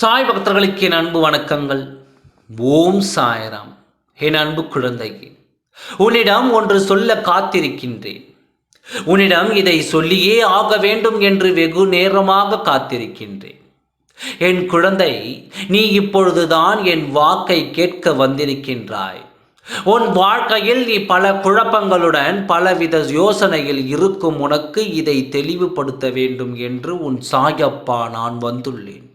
சாய் பக்தர்களுக்கு என் அன்பு வணக்கங்கள். ஓம் சாயராம். என் அன்பு குழந்தை உன்னிடம் ஒன்று சொல்ல காத்திருக்கின்றேன். உன்னிடம் இதை சொல்லியே ஆக வேண்டும் என்று வெகு நேரமாக காத்திருக்கின்றேன். என் குழந்தை நீ இப்பொழுதுதான் என் வாக்கை கேட்க வந்திருக்கின்றாய். உன் வாழ்க்கையில் நீ பல குழப்பங்களுடன் பலவித யோசனையில் இருக்கும் உனக்கு இதை தெளிவுபடுத்த வேண்டும் என்று உன் சாயப்பா நான் வந்துள்ளேன்.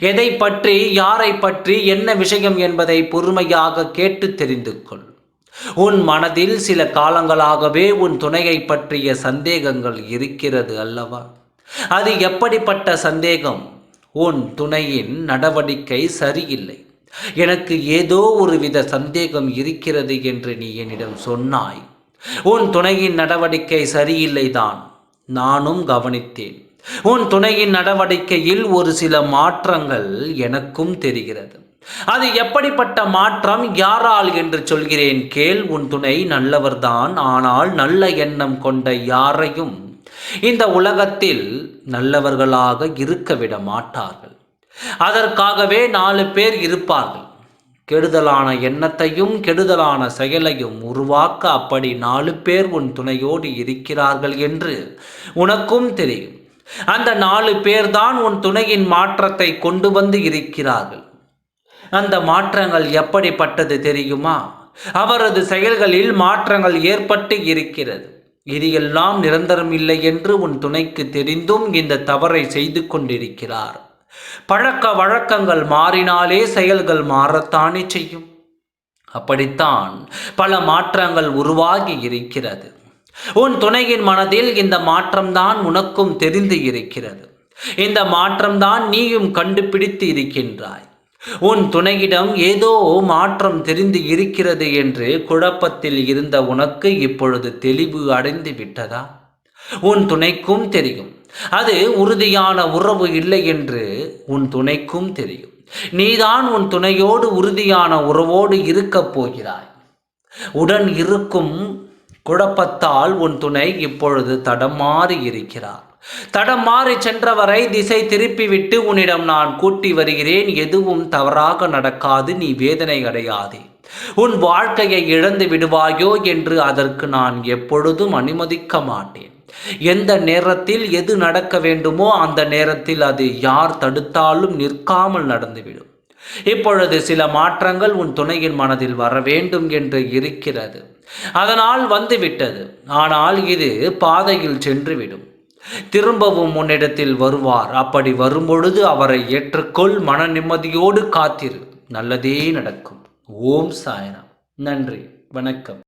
எதை பற்றி யாரை பற்றி என்ன விஷயம் என்பதை பொறுமையாக கேட்டு தெரிந்து கொள். உன் மனதில் சில காலங்களாகவே உன் துணையை பற்றிய சந்தேகங்கள் இருக்கிறது அல்லவா? அது எப்படிப்பட்ட சந்தேகம்? உன் துணையின் நடவடிக்கை சரியில்லை. எனக்கு ஏதோ ஒரு வித சந்தேகம் இருக்கிறது என்று நீ என்னிடம் சொன்னாய். உன் துணையின் நடவடிக்கை சரியில்லைதான். நானும் கவனித்தேன். உன் துணையின் நடவடிக்கையில் ஒரு சில மாற்றங்கள் எனக்கும் தெரிகிறது. அது எப்படிப்பட்ட மாற்றம்? யாரால் என்று சொல்கிறேன். கேள் உன் துணை நல்லவர்தான். ஆனால் நல்ல எண்ணம் கொண்ட யாரையும் இந்த உலகத்தில் நல்லவர்களாக இருக்க விட மாட்டார்கள். அதற்காகவே நாலு பேர் இருப்பார்கள். கெடுதலான எண்ணத்தையும் கெடுதலான செயலையும் உருவாக்க அப்படி நாலு பேர் உன் துணையோடு இருக்கிறார்கள் என்று உனக்கும் தெரியும். அந்த நாலு பேர்தான் உன் துணையின் மாற்றத்தை கொண்டு வந்து இருக்கிறார்கள். அந்த மாற்றங்கள் எப்படிப்பட்டது தெரியுமா? அவரது செயல்களில் மாற்றங்கள் ஏற்பட்டு இருக்கிறது. இது எல்லாம் நிரந்தரம் இல்லை என்று உன் துணைக்கு தெரிந்தும் இந்த தவறை செய்து கொண்டிருக்கிறார். பழக்க வழக்கங்கள் மாறினாலே செயல்கள் மாறத்தானே செய்யும். அப்படித்தான் பல மாற்றங்கள் உருவாகி இருக்கிறது. உன் துணையின் மனதில் இந்த மாற்றம்தான் உனக்கும் தெரிந்து இருக்கிறது. இந்த மாற்றம்தான் நீயும் கண்டுபிடித்து இருக்கின்றாய். உன் துணையிடம் ஏதோ மாற்றம் தெரிந்து இருக்கிறது என்று குழப்பத்தில் இருந்த உனக்கு இப்பொழுது தெளிவு அடைந்து விட்டதா? உன் துணைக்கும் தெரியும். அது உறுதியான உறவு இல்லை என்று உன் துணைக்கும் தெரியும். நீதான் உன் துணையோடு உறுதியான உறவோடு இருக்கப் போகிறாய். உடன் இருக்கும் குழப்பத்தால் உன் துணை இப்பொழுது தடமாறி இருக்கிறார். தடம் மாறி சென்றவரை திசை திருப்பிவிட்டு உன்னிடம் நான் கூட்டி வருகிறேன். எதுவும் தவறாக நடக்காது நீ வேதனை அடையாதே. உன் வாழ்க்கையை இழந்து விடுவாயோ என்று அதற்கு நான் எப்பொழுதும் அனுமதிக்க மாட்டேன். எந்த நேரத்தில் எது நடக்க வேண்டுமோ அந்த நேரத்தில் அது யார் தடுத்தாலும் நிற்காமல் நடந்துவிடும். இப்பொழுது சில மாற்றங்கள் உன் துணையின் மனதில் வர வேண்டும் என்று இருக்கிறது. அதனால் வந்துவிட்டது. ஆனால் இது பாதையில் சென்றுவிடும். திரும்பவும் உன்னிடத்தில் வருவார். அப்படி வரும்பொழுது அவரை ஏற்றுக்கொள். மன நிம்மதியோடு காத்திரு. நல்லதே நடக்கும். ஓம் சாயனம் நன்றி. வணக்கம்.